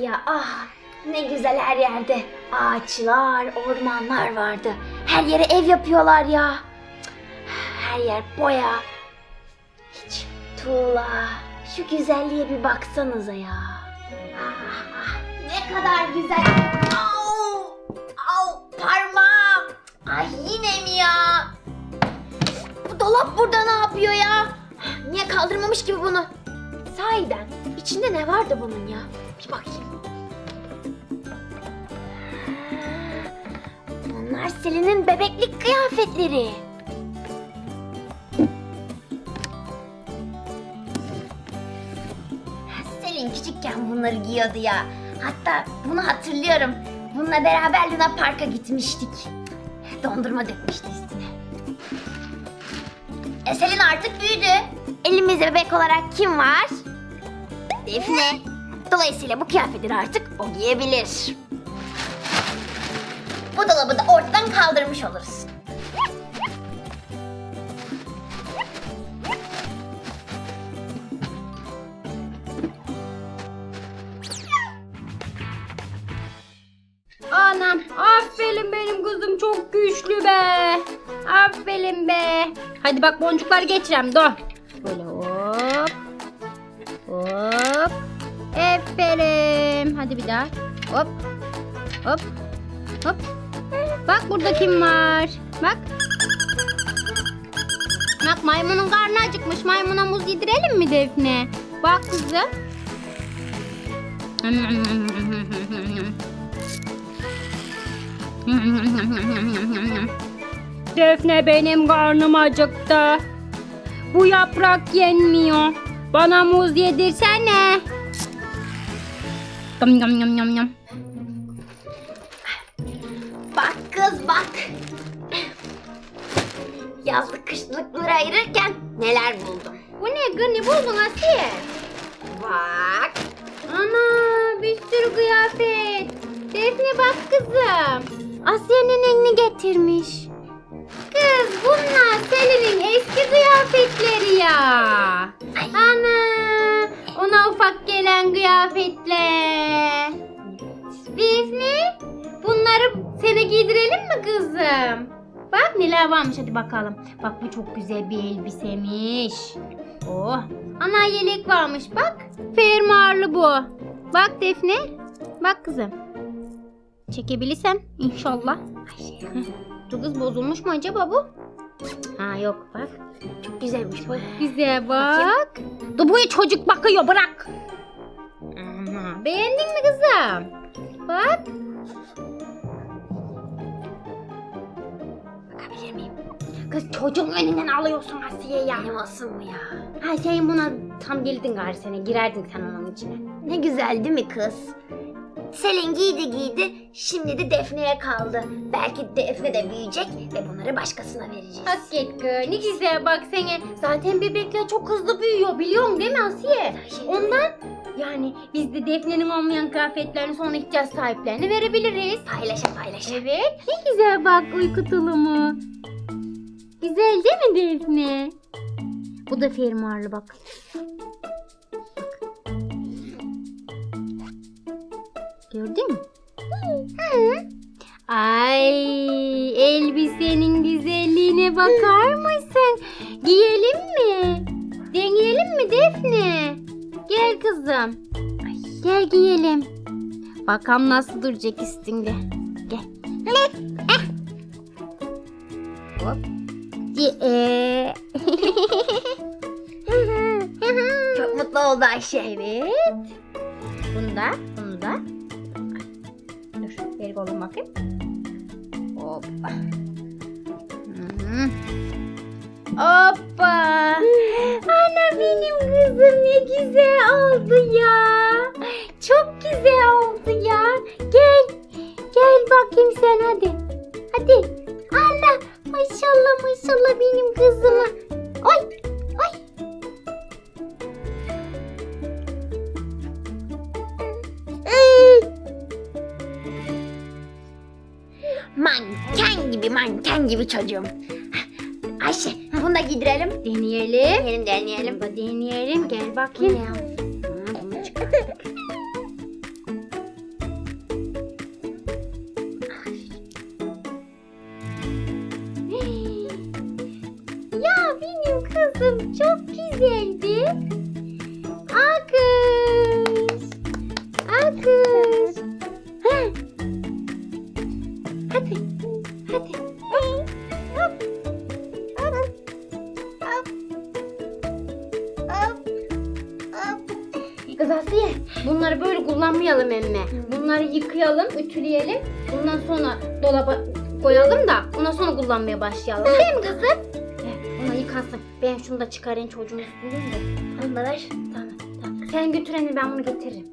ya ah ne güzel her yerde ağaçlar, ormanlar vardı. Her yere ev yapıyorlar ya. Her yer boya. Hiç tuğla. Şu güzelliğe bir baksanıza ya. Ah, ah, ne kadar güzel. Au! Au! Parmağım! Ay yine mi ya? Bu dolap burada ne yapıyor ya? Niye kaldırmamış gibi bunu? Sahiden içinde ne vardı bunun ya? Bir bakayım. Bunlar Selin'in bebeklik kıyafetleri. Selin küçükken bunları giyiyordu ya. Hatta bunu hatırlıyorum. Bununla beraber Luna Park'a gitmiştik. Dondurma dökmüştü üstüne. E Selin artık büyüdü. Elimizde bebek olarak kim var? Defne. Dolayısıyla bu kıyafetleri artık o giyebilir. Bu dolabı da ortadan kaldırmış oluruz. Anam aferin benim kızım çok güçlü be. Aferin be. Hadi bak boncuklar geçirem dur. Böyle hop. Hop. Aferin. Hadi bir daha. Hop. Hop. Hop. Bak burada kim var? Bak. Bak maymunun karnı acıkmış. Maymuna muz yedirelim mi Defne? Bak kızım. Defne benim karnım acıktı. Bu yaprak yenmiyor. Bana muz yedirsene. Yam yam yam yam yam. Bak kız bak. Yazlık kışlıkları ayırırken neler buldum. Bu ne gı ne buldun Asiye? Bak. Ana bir sürü kıyafet. Defne bak kızım. Asiye'nin elini getirmiş. Kız bunlar Selin'in eski kıyafetleri ya. Ona ufak gelen kıyafetler. Defne bunları sana giydirelim mi kızım? Bak neler varmış hadi bakalım. Bak bu çok güzel bir elbisemiş. Oh. Ana yelek varmış bak. Fermuarlı bu. Bak Defne. Bak kızım. Çekebilirsem inşallah. Ay. Dur kız bozulmuş mu acaba bu? Ha yok bak. Çok güzelmiş bu. Güzel bak. Dur bu çocuk bakıyor bırak. Beğendin mi kızım? Bak. Bakabilir miyim? Kız çocuğun önünden alıyorsun Asiye ya. Benim olsun mu ya? Ha sen buna tam geldin gari sene. Girerdin sen onun içine. Ne güzel değil mi kız? Selin giydi giydi, şimdi de Defne'ye kaldı. Belki Defne de büyüyecek ve bunları başkasına vereceğiz. Hak et kız. Ne güzel bak sene. Zaten bebekler çok hızlı büyüyor biliyorsun değil mi Asiye? Şey- Ondan yani biz de Defne'nin olmayan kıyafetlerini sonra ihtiyaç sahiplerine verebiliriz. Paylaşa paylaşa. Evet. Ne güzel bak uyku tulumu. Güzel değil mi Defne? Bu da fermuarlı bak. Gördün mü? Hı. Ay elbisenin güzelliğine bakar mısın? Giyelim mi? Deneyelim mi Defne? Gel kızım. Ay, gel giyelim. Bakalım nasıl duracak üstünde. Gel. Hop. Ee. Çok mutlu oldu Ayşe. evet. Bunu da, bunu da. Dur, ver kolum bakayım. Hoppa. Hoppa. Kızım ne güzel oldu ya. Çok güzel oldu ya. Gel. Gel bakayım sen hadi. Hadi. Allah maşallah maşallah benim kızıma. Ay ay. Manken gibi manken gibi çocuğum. Ayşe bunu da giydirelim. Deneyelim. Deneyelim deneyelim. Bunu deneyelim. Gel bakayım. Ya. Ha, ya benim kızım çok güzeldi. Akış. Akış. Kullanmayalım emme. Bunları yıkayalım, ütüleyelim. Bundan sonra dolaba koyalım da ondan sonra kullanmaya başlayalım. Değil mi kızım? Ona yıkasın. Ben şunu da çıkarayım çocuğun üstünden de. Onları Tamam, tamam. Sen götür anne ben bunu getiririm.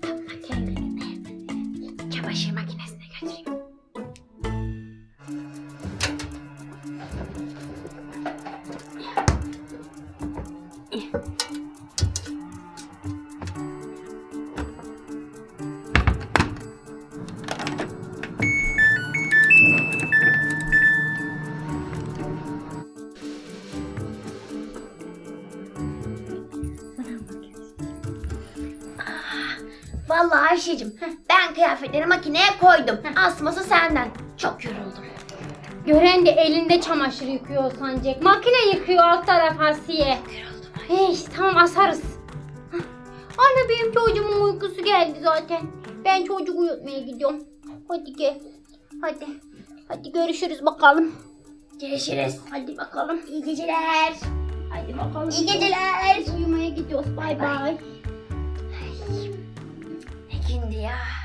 Vallahi Ayşe'cim ben kıyafetleri makineye koydum. Asması senden. Çok yoruldum. Gören de elinde çamaşır yıkıyor sancak. Makine yıkıyor alt taraf Asiye. Yoruldum. Hey, tamam asarız. Hah. Anne benim çocuğumun uykusu geldi zaten. Ben çocuk uyutmaya gidiyorum. Hadi gel. Hadi. Hadi görüşürüz bakalım. Görüşürüz. Hadi bakalım. İyi geceler. Hadi bakalım. İyi geceler. Uyumaya gidiyoruz. Bay Bay bay.